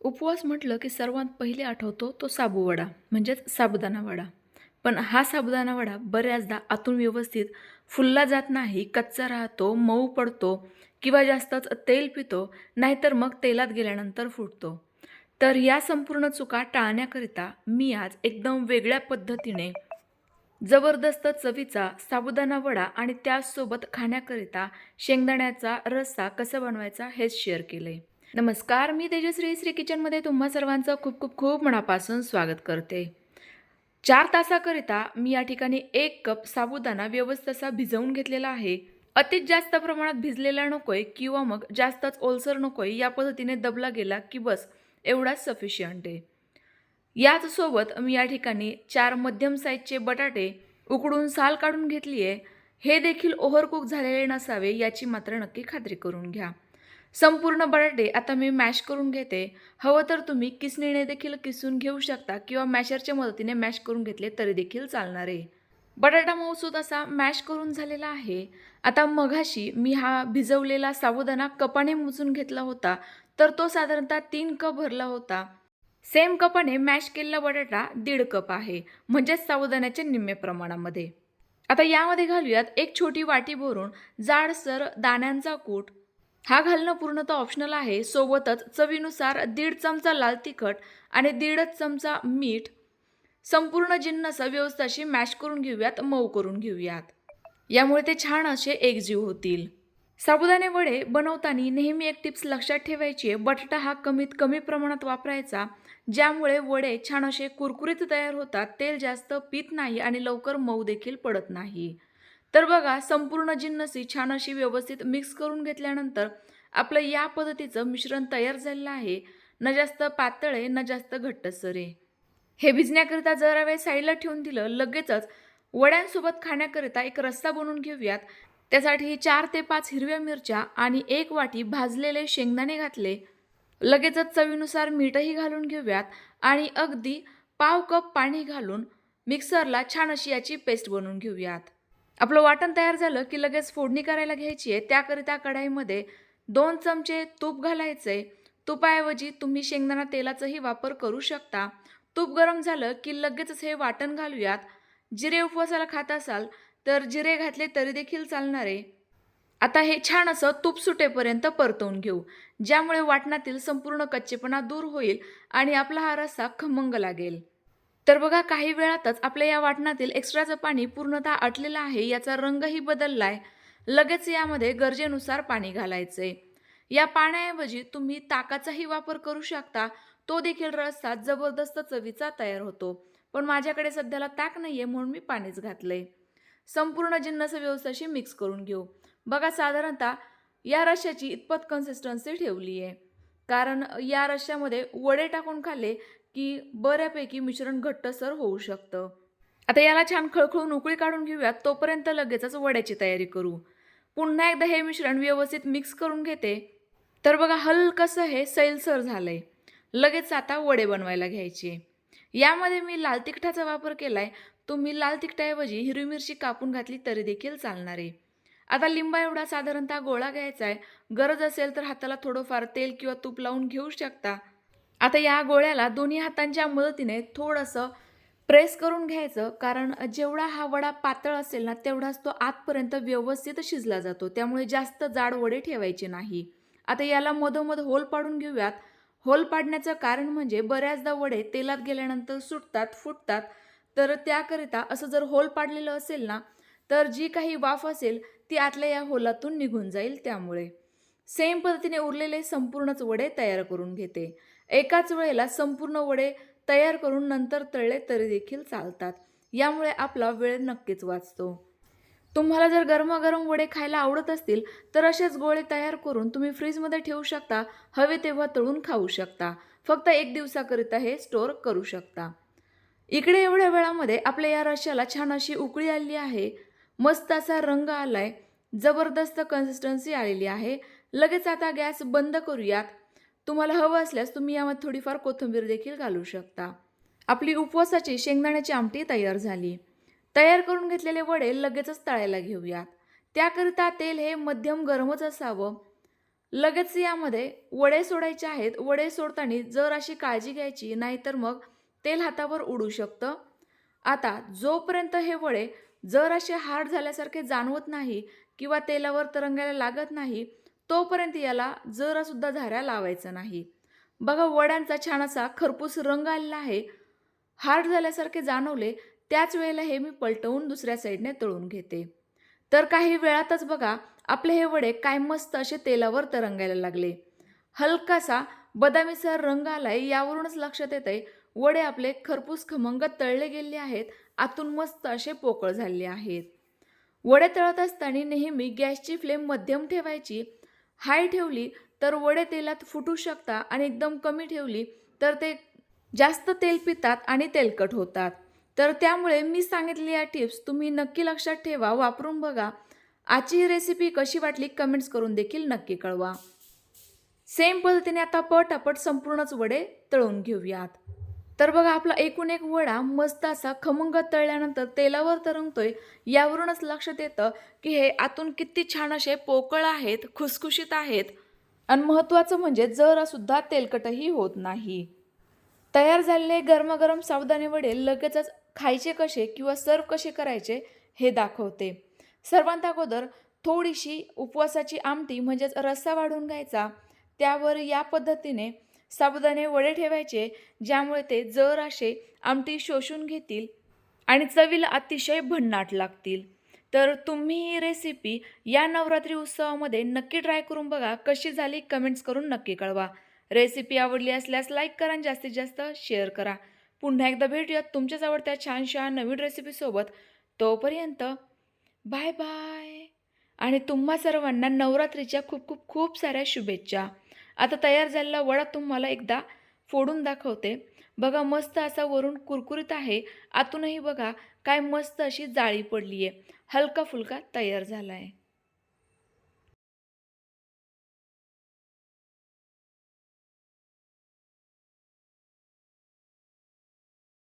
उपवास म्हटलं की सर्वात पहिले आठवतो तो साबूवडा म्हणजेच साबुदाणा वडा. पण हा साबुदाणा वडा बऱ्याचदा आतून व्यवस्थित फुलला जात नाही कच्चा राहतो मऊ पडतो किंवा जास्तच तेल पितो नाहीतर मग तेलात गेल्यानंतर फुटतो. तर या संपूर्ण चुका टाळण्याकरिता मी आज एकदम वेगळ्या पद्धतीने जबरदस्त चवीचा साबुदाणा वडा आणि त्यासोबत खाण्याकरिता शेंगदाण्याचा रस्सा कसा बनवायचा हेच शेअर केलं आहे नमस्कार मी तेजश्री श्री किचनमध्ये तुम्हा सर्वांचं खूप खूप खूप मनापासून स्वागत करते. चार तासाकरिता मी या ठिकाणी एक कप साबुदाणा व्यवस्थित असा भिजवून घेतलेला आहे. अतिच जास्त प्रमाणात भिजलेला नकोय किंवा मग जास्तच ओलसर नकोय या पद्धतीने दबला गेला की बस एवढाच सफिशियंट आहे. याचसोबत मी या ठिकाणी चार मध्यम साईजचे बटाटे उकडून साल काढून घेतली आहे हे देखील ओव्हरकुक झालेले नसावे याची मात्र नक्की खात्री करून घ्या. संपूर्ण बटाटे आता मी मॅश करून घेते. हवं तर तुम्ही किसणीने देखील किसून घेऊ शकता किंवा मॅशरच्या मदतीने मॅश करून घेतले तरी देखील चालणार आहे. बटाटा मऊसूद असा मॅश करून झालेला आहे. आता मघाशी मी हा भिजवलेला साबुदाणा कपाने मोजून घेतला होता तर तो साधारणतः तीन कप भरला होता. सेम कपाने मॅश केलेला बटाटा दीड कप आहे म्हणजेच साबुदाण्याच्या निम्मे प्रमाणामध्ये. आता यामध्ये घालूयात एक छोटी वाटी भरून जाडसर दाण्यांचा कूट हा घालणं पूर्णतः ऑप्शनल आहे. सोबतच चवीनुसार दीड चमचा लाल तिखट आणि दीडच चमचा मीठ संपूर्ण जिन्नस व्यवस्थित अशी मॅश करून घेऊयात मऊ करून घेऊयात. यामुळे ते छान असे एकजीव होतील. साबुदाणे वडे बनवताना नेहमी एक टिप्स लक्षात ठेवायची आहे. बटाटा हा कमीत कमी प्रमाणात वापरायचा ज्यामुळे वडे छान असे कुरकुरीत तयार होतात तेल जास्त पित नाही आणि लवकर मऊ देखील पडत नाही. तर बघा संपूर्ण जिन्नसी छान अशी व्यवस्थित मिक्स करून घेतल्यानंतर आपलं या पद्धतीचं मिश्रण तयार झालेलं आहे. न जास्त पातळ आहे न जास्त घट्टसर. आहे हे भिजण्याकरिता जरा वेळ साईडला ठेवून दिलं लगेचच वड्यांसोबत खाण्याकरिता एक रस्सा बनवून घेऊयात. त्यासाठी चार ते पाच हिरव्या मिरच्या आणि एक वाटी भाजलेले शेंगदाणे घातले. लगेचच चवीनुसार मीठही घालून घेऊयात आणि अगदी पाव कप पाणी घालून मिक्सरला छान अशी याची पेस्ट बनवून घेऊयात. आपलं वाटण तयार झालं की लगेच फोडणी करायला घ्यायची आहे. त्याकरिता कढाईमध्ये दोन चमचे तूप घालायचं आहे. तुपाऐवजी तुम्ही शेंगदाणा तेलाचाही वापर करू शकता. तूप गरम झालं की लगेचच हे वाटण घालूयात. जिरे उपवासाला खात असाल तर जिरे घातले तरी देखील चालणार आहे. आता हे छान असं तूप सुटेपर्यंत परतवून घेऊ. ज्यामुळे वाटणातील संपूर्ण कच्चेपणा दूर होईल आणि आपला हा रस्सा खमंग लागेल. तर बघा काही वेळातच आपल्या या वाटणातील एक्स्ट्राचं पाणी पूर्णतः आटलेलं आहे याचा रंगही बदललाय. लगेच यामध्ये गरजेनुसार पाणी घालायचं आहे या पाण्याऐवजी तुम्ही ताकाचाही वापर करू शकता. तो देखील रस्सा जबरदस्त चवीचा तयार होतो. पण माझ्याकडे सध्याला ताक नाही आहे म्हणून मी पाणीच घातलंय. संपूर्ण जिन्नस व्यवस्थाशी मिक्स करून घेऊ. बघा साधारणतः या रश्श्याची इतपत कन्सिस्टन्सी ठेवली आहे कारण या रश्श्यामध्ये वडे टाकून खाल्ले की बऱ्यापैकी मिश्रण घट्टसर होऊ शकतं. आता याला छान खळखळून उकळी काढून घेऊयात. तोपर्यंत लगेचच वड्याची तयारी करू. पुन्हा एकदा हे मिश्रण व्यवस्थित मिक्स करून घेते. तर बघा हलकसं हे सैलसर झालं आहे लगेच आता वडे बनवायला घ्यायचे. यामध्ये मी लाल तिखटाचा वापर केला आहे तुम्ही लाल तिखटाऐवजी हिरवी मिरची कापून घातली तरी देखील चालणार आहे. आता लिंबा एवढा साधारणतः गोळा घ्यायचा आहे गरज असेल तर हाताला थोडंफार तेल किंवा तूप लावून घेऊ शकता. आता या गोळ्याला दोन्ही हातांच्या मदतीने थोडंसं प्रेस करून घ्यायचं कारण जेवढा हा वडा पातळ असेल ना तेवढाच तो आतपर्यंत व्यवस्थित शिजला जातो. त्यामुळे जास्त जाड वडे ठेवायचे नाही. आता याला मधोमध होल पाडून घेऊयात. होल पाडण्याचं कारण म्हणजे बऱ्याचदा वडे तेलात गेल्यानंतर सुटतात फुटतात. तर त्याकरिता असं जर होल पाडलेलं असेल ना तर जी काही वाफ असेल ती आतल्या या होलातून निघून जाईल त्यामुळे. सेम पद्धतीने उरलेले संपूर्णच वडे तयार करून घेते. एकाच वेळेला संपूर्ण वडे तयार करून नंतर तळले तरी देखील चालतात. यामुळे आपला वेळ नक्कीच वाचतो. तुम्हाला जर गरमागरम वडे खायला आवडत असतील तर असेच गोळे तयार करून तुम्ही फ्रीजमध्ये ठेवू शकता. हवे तेव्हा तळून खाऊ शकता. फक्त एक दिवसाकरिता हे स्टोअर करू शकता. इकडे एवढ्या वेळामध्ये आपल्या या रश्याला छान अशी उकळी आली आहे. मस्त असा रंग आलाय. जबरदस्त कन्सिस्टन्सी आलेली आहे. लगेच आता गॅस बंद करूयात. तुम्हाला हवं असल्यास तुम्ही यामध्ये थोडीफार कोथिंबीर देखील घालू शकता. आपली उपवासाची शेंगदाण्याची आमटी तयार झाली. तयार करून घेतलेले वडे लगेचच तळायला घेऊयात. त्याकरिता तेल हे मध्यम गरमच असावं. लगेच यामध्ये वडे सोडायचे आहेत. वडे सोडताना जर अशी काळजी घ्यायची नाहीतर मग तेल हातावर उडू शकतं. आता जोपर्यंत हे वडे जर असे हार्ड झाल्यासारखे जाणवत नाही किंवा तेलावर तरंगायला लागत नाही तोपर्यंत याला जरासुद्धा झाऱ्या लावायचं नाही. बघा वड्यांचा छान असा खरपूस रंग आलेला आहे. हार्ड झाल्यासारखे जाणवले त्याच वेळेला हे मी पलटवून दुसऱ्या साईडने तळून घेते. तर काही वेळातच बघा आपले हे वडे काय मस्त असे तेलावर तरंगायला लागले. हलकासा बदामीसर रंग आलाय यावरूनच लक्षात येत आहे वडे आपले खरपूस खमंग तळले गेले आहेत आतून मस्त असे पोकळ झाले आहेत. वडे तळत असताना नेहमी गॅसची फ्लेम मध्यम ठेवायची हाय ठेवली तर वडे तेलात फुटू शकता आणि एकदम कमी ठेवली तर ते जास्त तेल पितात आणि तेलकट होतात. तर त्यामुळे मी सांगितलेली या टिप्स तुम्ही नक्की लक्षात ठेवा वापरून बघा. आजची ही रेसिपी कशी वाटली कमेंट्स करून देखील नक्की कळवा. सेम पद्धतीने आता पटापट संपूर्णच वडे तळून घेऊयात. तर बघा आपला एकूण एक वडा मस्त असा खमंग तळल्यानंतर तेलावर तरंगतोय. यावरूनच लक्षात येतं की हे आतून किती छान असे पोकळ आहेत खुसखुशीत आहेत. आणि महत्त्वाचं म्हणजे जरासुद्धा तेलकटही होत नाही. तयार झालेले गरमागरम सावधाने वडे लगेचच खायचे कसे किंवा सर्व कसे करायचे हे दाखवते. सर्वांत अगोदर थोडीशी उपवासाची आमटी म्हणजेच रस्सा वाढून घ्यायचा. त्यावर या पद्धतीने साबुदाणे वडे ठेवायचे ज्यामुळे ते जर असे आमटी शोषून घेतील आणि चवीला अतिशय भन्नाट लागतील. तर तुम्ही ही रेसिपी या नवरात्री उत्सवामध्ये नक्की ट्राय करून बघा. कशी झाली कमेंट्स करून नक्की कळवा. रेसिपी आवडली असल्यास लाईक करा आणि जास्तीत जास्त शेअर करा. पुन्हा एकदा भेटूयात तुमच्याच आवडत्या छानशा नवीन रेसिपीसोबत तोपर्यंत बाय बाय आणि तुम्हा सर्वांना नवरात्रीच्या खूप खूप खूप साऱ्या शुभेच्छा. आता तयार झालेला वडा तुम्हाला एकदा फोडून दाखवते. बघा मस्त असा वरून कुरकुरीत आहे. आतूनही बघा काय मस्त अशी जाळी पडली आहे हलका फुलका तयार झाला आहे